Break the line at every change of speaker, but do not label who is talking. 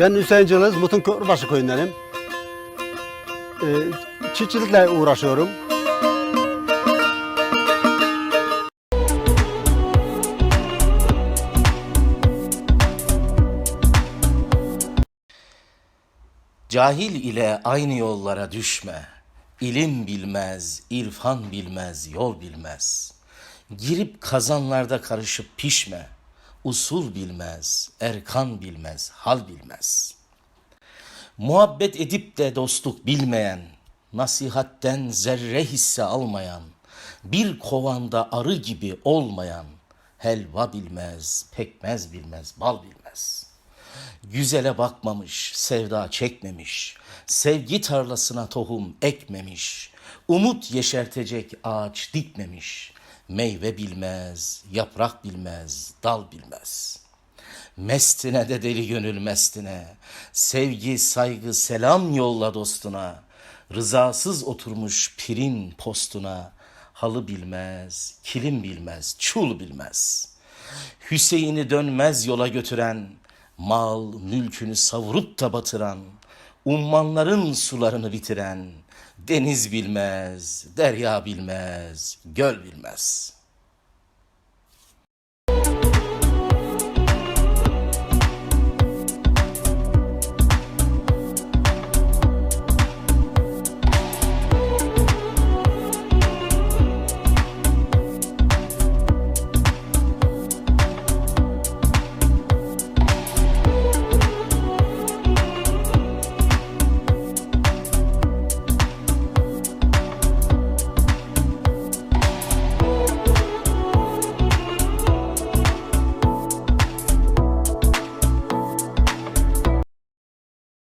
Ben Hüseyin Cılız, Mutun Köprübaşı köyündenim. Ee, çiftçilikle uğraşıyorum.
Cahil ile aynı yollara düşme. İlim bilmez, irfan bilmez, yol bilmez. Girip kazanlarda karışıp pişme. Usul bilmez, erkan bilmez, hal bilmez. Muhabbet edip de dostluk bilmeyen, nasihatten zerre hisse almayan, bir kovanda arı gibi olmayan, helva bilmez, pekmez bilmez, bal bilmez.'' Güzele bakmamış, sevda çekmemiş, sevgi tarlasına tohum ekmemiş, umut yeşertecek ağaç dikmemiş, meyve bilmez, yaprak bilmez, dal bilmez. Mestine de deli gönül mestine, sevgi, saygı, selam yolla dostuna, rızasız oturmuş pirin postuna, halı bilmez, kilim bilmez, çul bilmez.'' Hüseyin'i dönmez yola götüren, mal mülkünü savurup da batıran, ummanların sularını bitiren, deniz bilmez, derya bilmez, göl bilmez.''